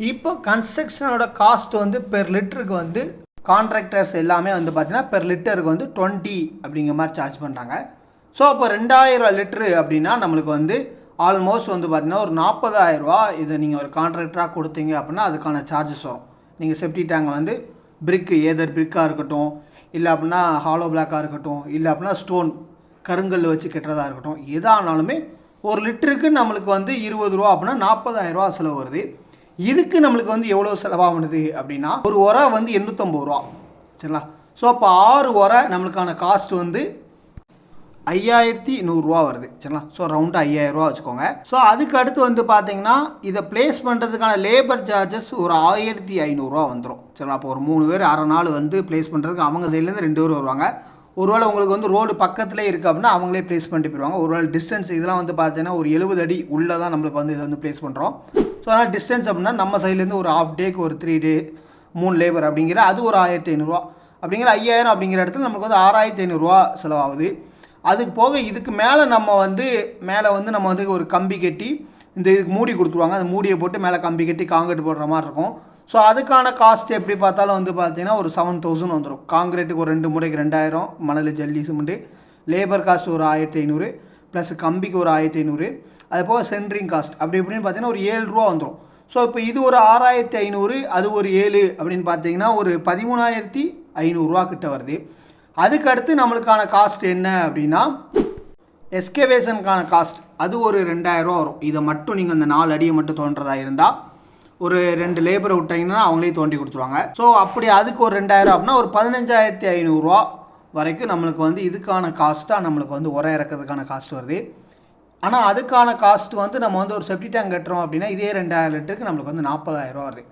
இப்போ கன்ஸ்ட்ரக்ஷனோட காஸ்ட் வந்து பெர் லிட்டருக்கு வந்து கான்ட்ராக்டர்ஸ் எல்லாமே வந்து பார்த்திங்கன்னா பெர் லிட்டருக்கு வந்து டுவெண்ட்டி அப்படிங்கிற மாதிரி சார்ஜ் பண்ணுறாங்க ஸோ அப்போ ரெண்டாயிரம் லிட்ரு அப்படின்னா நம்மளுக்கு வந்து ஆல்மோஸ்ட் வந்து பார்த்தீங்கன்னா ஒரு நாற்பதாயிரரூவா இதை நீங்கள் ஒரு கான்ட்ராக்டராக கொடுத்தீங்க அப்படின்னா அதுக்கான சார்ஜஸ் வரும். நீங்கள் செப்டி டேங்கை வந்து பிரிக்கு ஏதர் பிரிக்காக இருக்கட்டும் இல்லை அப்படின்னா ஹாலோ பிளாக்காக இருக்கட்டும் இல்லை அப்படின்னா ஸ்டோன் கருங்கல் வச்சு கெட்டுறதா இருக்கட்டும் எதானாலுமே ஒரு லிட்டருக்கு நம்மளுக்கு வந்து இருபது ரூபா அப்படின்னா 40000 ரூபா செலவு வருது. இதுக்கு நம்மளுக்கு வந்து எவ்வளோ செலவாகுனது அப்படின்னா ஒரு உரை வந்து எண்ணூற்றம்பது ரூபா. சரிங்களா? ஸோ அப்போ ஆறு உரை நம்மளுக்கான காஸ்ட் வந்து ஐயாயிரத்தி நூறுரூவா வருது. சரிங்களா? ஸோ ரவுண்டு ஐயாயிரரூவா வச்சுக்கோங்க. ஸோ அதுக்கு அடுத்து வந்து பார்த்தீங்கன்னா இதை ப்ளேஸ் பண்ணுறதுக்கான லேபர் சார்ஜஸ் ஒரு ஆயிரத்தி ஐநூறுரூவா வந்துடும் சரிங்களா? அப்போ ஒரு மூணு பேர் அரை நாள் வந்து ப்ளேஸ் பண்ணுறதுக்கு அவங்க சைட்லேருந்து ரெண்டு பேர் வருவாங்க. ஒருவேளை உங்களுக்கு வந்து ரோடு பக்கத்துலேயே இருக்குது அப்படின்னா அவங்களே ப்ளேஸ் பண்ணிட்டு போயிடுவாங்க ஒருவேளை டிஸ்டன்ஸ் இதெல்லாம் வந்து பார்த்தீங்கன்னா ஒரு எழுபது அடி உள்ளே தான் நம்மளுக்கு வந்து இதை வந்து ப்ளேஸ் பண்ணுறோம் ஸோ அதனால் டிஸ்டன்ஸ் அப்படின்னா நம்ம சைட்லேருந்து ஒரு ஆஃப் டேக்கு ஒரு த்ரீ டே மூணு லேபர் அப்படிங்கிற அது ஒரு ஆயிரத்தி ஐநூறுரூவா அப்படிங்கிற ஐயாயிரம் அப்படிங்கிற இடத்துல நமக்கு வந்து ஆறாயிரத்தி ஐநூறுரூவா செலவாகுது. அதுக்கு போக இதுக்கு மேலே நம்ம வந்து மேலே வந்து நம்ம வந்து ஒரு கம்பி கட்டி இந்த இதுக்கு மூடி கொடுத்துருவாங்க. அந்த மூடியை போட்டு மேலே கம்பி கட்டி காங்கிரீட் போடுற மாதிரி இருக்கும். ஸோ அதுக்கான காஸ்ட் எப்படி பார்த்தாலும் வந்து பார்த்தீங்கன்னா ஒரு செவன் தௌசண்ட் வந்துடும் காங்கிரீட்டுக்கு ஒரு ரெண்டு மூடைக்கு ரெண்டாயிரம் மணல் ஜல்லி சிமெண்ட்டு லேபர் காஸ்ட் ஒரு ஆயிரத்தி ஐநூறு ப்ளஸ் கம்பிக்கு ஒரு ஆயிரத்தி ஐநூறு. அது போக சென்ட்ரிங் காஸ்ட் அப்படி இப்படின்னு பார்த்தீங்கன்னா ஒரு ஏழு ரூபா வந்துடும் ஸோ இப்போ இது ஒரு ஆறாயிரத்தி ஐநூறு அது ஒரு ஏழு அப்படின்னு பார்த்தீங்கன்னா ஒரு பதிமூணாயிரத்தி ஐநூறுரூவா கிட்ட வருது. அதுக்கடுத்து நம்மளுக்கான காஸ்ட் என்ன அப்படின்னா எஸ்கேவேஷனுக்கான காஸ்ட் அது ஒரு ரெண்டாயிரரூவா வரும். இதை மட்டும் நீங்கள் அந்த நாலு அடியை மட்டும் தோன்றதா இருந்தால் ஒரு ரெண்டு லேபரை விட்டாங்கன்னா அவங்களே தோண்டி கொடுத்துருவாங்க. ஸோ அப்படி அதுக்கு ஒரு ரெண்டாயிரம் அப்படின்னா ஒரு பதினஞ்சாயிரத்தி ஐநூறுரூவா வரைக்கும் நம்மளுக்கு வந்து இதுக்கான காஸ்ட்டாக நம்மளுக்கு வந்து உரம் இறக்கிறதுக்கான காஸ்ட் வருது. ஆனால் அதுக்கான காஸ்ட் வந்து நம்ம வந்து ஒரு செப்டி டேங்க் கட்டுறோம் அப்படின்னா இதே ரெண்டாயிரம் லிட்டருக்கு நம்மளுக்கு வந்து நாற்பதாயிரம் ரூபா வருது.